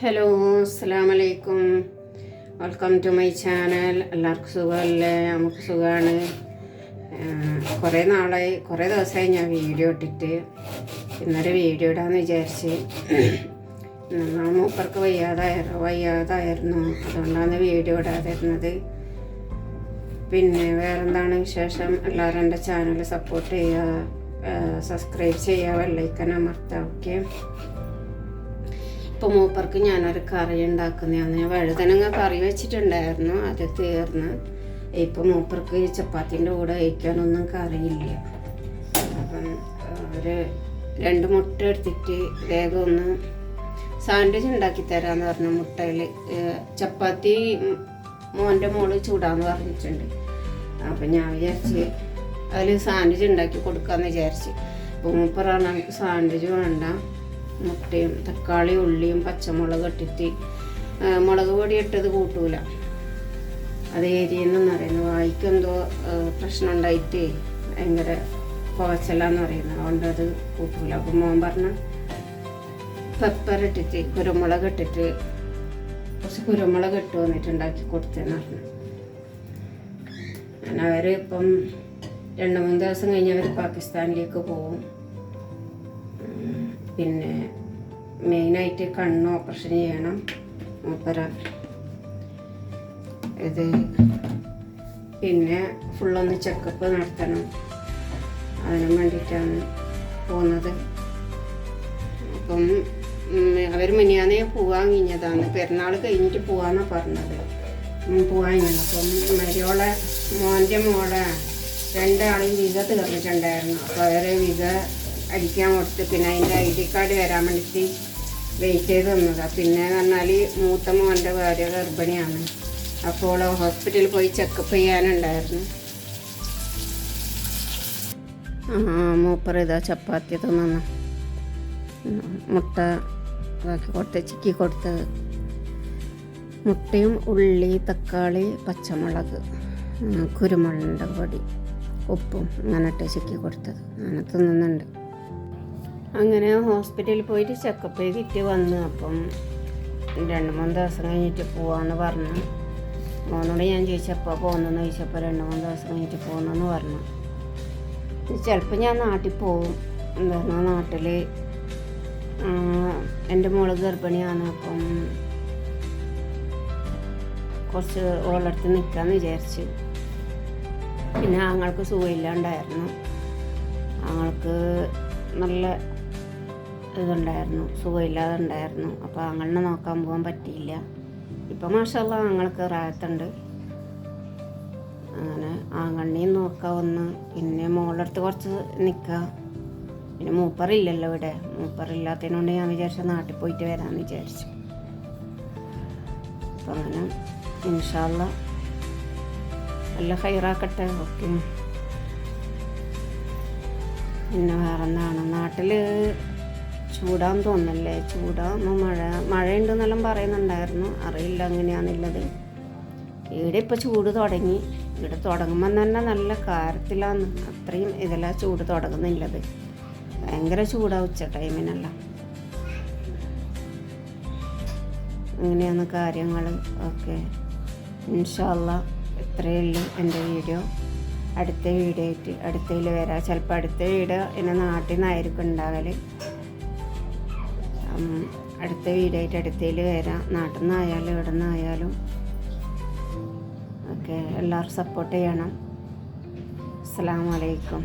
Hello അസ്സാം വലൈക്കും welcome to my channel എല്ലാവർക്കും സുഖമല്ലേ? നമുക്ക് സുഖമാണ്. കുറേ നാളായി കുറേ ദിവസമായി ഞാൻ വീഡിയോ ഇട്ടിട്ട്. ഇന്നലെ വീഡിയോ ഇടാന്ന് വിചാരിച്ച്. എന്നാൽ മൂപ്പർക്ക് വയ്യാതായിരുന്നു വയ്യാതായിരുന്നു. അതുകൊണ്ടാണ് വീഡിയോ ഇടാതിരുന്നത്. പിന്നെ വേറെന്താണ് വിശേഷം? എല്ലാവരും എന്റെ ചാനൽ സപ്പോർട്ട് ചെയ്യുക. സബ്സ്ക്രൈബ് ചെയ്യുക വെള്ളൈക്കൻ അമർത്തുക ഓക്കെ ഇപ്പോൾ മൂപ്പർക്ക് ഞാനൊരു കറി ഉണ്ടാക്കുന്നതാണ്. ഞാൻ വഴുതനങ്ങ കറി വെച്ചിട്ടുണ്ടായിരുന്നു. അത് തീർന്ന്. ഇപ്പം മൂപ്പർക്ക് ചപ്പാത്തിന്റെ കൂടെ കഴിക്കാനൊന്നും കറിയില്ല. അപ്പം ഒരു രണ്ട് മുട്ട എടുത്തിട്ട് വേഗം ഒന്ന് സാൻഡ്വിച്ച് ഉണ്ടാക്കി തരാമെന്ന് പറഞ്ഞു മുട്ടയിൽ ചപ്പാത്തി മോന്റെ മോൾ ചൂടാന്ന് പറഞ്ഞിട്ടുണ്ട്. അപ്പം ഞാൻ വിചാരിച്ച് അതിൽ സാൻഡ്വിച്ച് ഉണ്ടാക്കി കൊടുക്കാമെന്ന് വിചാരിച്ച്. അപ്പോൾ മൂപ്പറാണ് സാൻഡ്വിച്ച് വേണ്ട. മുട്ടയും തക്കാളി ഉള്ളിയും പച്ചമുളക് ഇട്ടിട്ട് മുളക് പൊടി ഇട്ടത് കൂട്ടൂല. അത് എരിയെന്ന് പറയുന്നു വായിക്കെന്തോ പ്രശ്നം ഉണ്ടായിട്ട് ഭയങ്കര കുഴച്ചലാന്ന് പറയുന്നത്. അതുകൊണ്ട് അത് കൂട്ടൂല. അപ്പം മോൻ പറഞ്ഞ പെപ്പർ ഇട്ടിട്ട് കുരുമുളക് ഇട്ടിട്ട് കുറച്ച് കുരുമുളക് ഇട്ട് വന്നിട്ട് ഉണ്ടാക്കി കൊടുത്തെന്ന് പറഞ്ഞു. അവർ ഇപ്പം രണ്ട് മൂന്ന് ദിവസം കഴിഞ്ഞ് അവർ പാകിസ്ഥാനിലേക്ക് പോകും. പിന്നെ മെയിനായിട്ട് കണ്ണ് ഓപ്പറേഷൻ ചെയ്യണം. മൂപ്പര. ഇത് പിന്നെ ഫുള്ളൊന്ന് ചെക്കപ്പ് നടത്തണം. അതിനും വേണ്ടിയിട്ടാണ് പോകുന്നത്. അപ്പം അവർ മിനിയാന്നേ പോവാൻ കഴിഞ്ഞതാണ്. പെരുന്നാൾ കഴിഞ്ഞിട്ട് പോവാന്നാണ് പറഞ്ഞത്. പോവാൻ കഴിഞ്ഞത് അപ്പം മരിയോളെ മോന്റെ മോളെ രണ്ടാളും വിക തീർന്നിട്ടുണ്ടായിരുന്നു. അപ്പോൾ അവരെ വിസ അടിക്കാൻ കൊടുത്ത് പിന്നെ അതിന്റെ ഐ ഡി കാർഡ് വരാൻ വേണ്ടിയിട്ട് വെയിറ്റ് ചെയ്ത് നിന്നതാണ് പിന്നെ പറഞ്ഞാൽ മൂത്ത മോന്റെ ഭാര്യ ഗർഭിണിയാണ്. അപ്പോൾ ഹോസ്പിറ്റലിൽ പോയി ചെക്കപ്പ് ചെയ്യാനുണ്ടായിരുന്നു. മൂപ്പർ ഇതാ ചപ്പാത്തി തിന്നു മുട്ട ഇതാക്കി കൊടുത്ത് ചിക്കി കൊടുത്തത് മുട്ടയും ഉള്ളി തക്കാളി പച്ചമുളക് കുരുമുളകിന്റെ പൊടി ഉപ്പും അങ്ങനെ ഇട്ട് ചിക്കി കൊടുത്തത്. അങ്ങനെ തിന്നുന്നുണ്ട്. അങ്ങനെ ഹോസ്പിറ്റലിൽ പോയിട്ട് ചെക്കപ്പ് ചെയ്തിട്ട് വന്ന്. അപ്പം രണ്ട് മൂന്ന് ദിവസം കഴിഞ്ഞിട്ട് പോവാന്ന് പറഞ്ഞു. മോനോട് ഞാൻ ചോദിച്ചപ്പോൾ പോകുന്നെന്ന് ചോദിച്ചപ്പോൾ രണ്ട് മൂന്ന് ദിവസം കഴിഞ്ഞിട്ട് പോകുന്നെന്ന് പറഞ്ഞു. ചിലപ്പോൾ ഞാൻ നാട്ടിൽ പോവും. എന്താണ് നാട്ടിൽ എന്റെ മോൾ ഗർഭിണിയാണ്. അപ്പം കുറച്ച് ഓളടുത്ത് നിൽക്കാമെന്ന് വിചാരിച്ച്. പിന്നെ ആങ്ങൾക്ക് സുഖമില്ലാണ്ടായിരുന്നു. ആങ്ങൾക്ക് നല്ല ഇതുണ്ടായിരുന്നു സുഖമില്ലാതെ ഉണ്ടായിരുന്നു അപ്പോൾ അങ്ങനെ നോക്കാൻ പോകാൻ പറ്റിയില്ല. ഇപ്പം മാഷല്ല ആങ്ങൾക്ക് റായത്തുണ്ട് അങ്ങനെ ആങ്ങണ്ണിയും നോക്കാം ഒന്ന്. പിന്നെ മോളടുത്ത് കുറച്ച് നിൽക്കുക പിന്നെ മൂപ്പറില്ലല്ലോ ഇവിടെ. മൂപ്പറില്ലാത്തതിനോണ്ട് ഞാൻ വിചാരിച്ച നാട്ടിൽ പോയിട്ട് വരാമെന്ന് വിചാരിച്ചു. അപ്പം അങ്ങനെ ഇൻഷാല്ല നല്ല ഹൈറാക്കട്ടെ. ഓക്കെ. പിന്നെ വേറെന്താണ്? നാട്ടിൽ ചൂടാന്ന് തോന്നല്ലേ ചൂടാകുമ്പോൾ മഴ മഴയുണ്ടെന്നെല്ലാം പറയുന്നുണ്ടായിരുന്നു. അറിയില്ല അങ്ങനെയാണെന്നുള്ളത് ഇവിടെ ഇപ്പോൾ ചൂട് തുടങ്ങി. ഇവിടെ തുടങ്ങുമ്പം തന്നെ നല്ല കാരത്തിലാണ് അത്രയും ഇതെല്ലാം ചൂട് തുടങ്ങുന്നില്ലത്. ഭയങ്കര ചൂടാ ഉച്ച ടൈമിനെല്ലാം. അങ്ങനെയാണ് കാര്യങ്ങൾ ഓക്കെ ഇൻഷാല്ല ഇത്രയേ ഉള്ളൂ എന്റെ വീഡിയോ. അടുത്ത വീഡിയോ ആയിട്ട് അടുത്തതിൽ വരാം. ചിലപ്പോൾ അടുത്ത വീഡിയോ എന്റെ നാട്ടിൽ നിന്നായിരിക്കും ഉണ്ടാകൽ അടുത്ത വീടായിട്ട് അടുത്തേൽ വരാം നാട്ടിൽ നിന്നായാലും ഇവിടെ നിന്നായാലും ഒക്കെ എല്ലാവരും സപ്പോർട്ട് ചെയ്യണം. അസ്സാം വലൈക്കും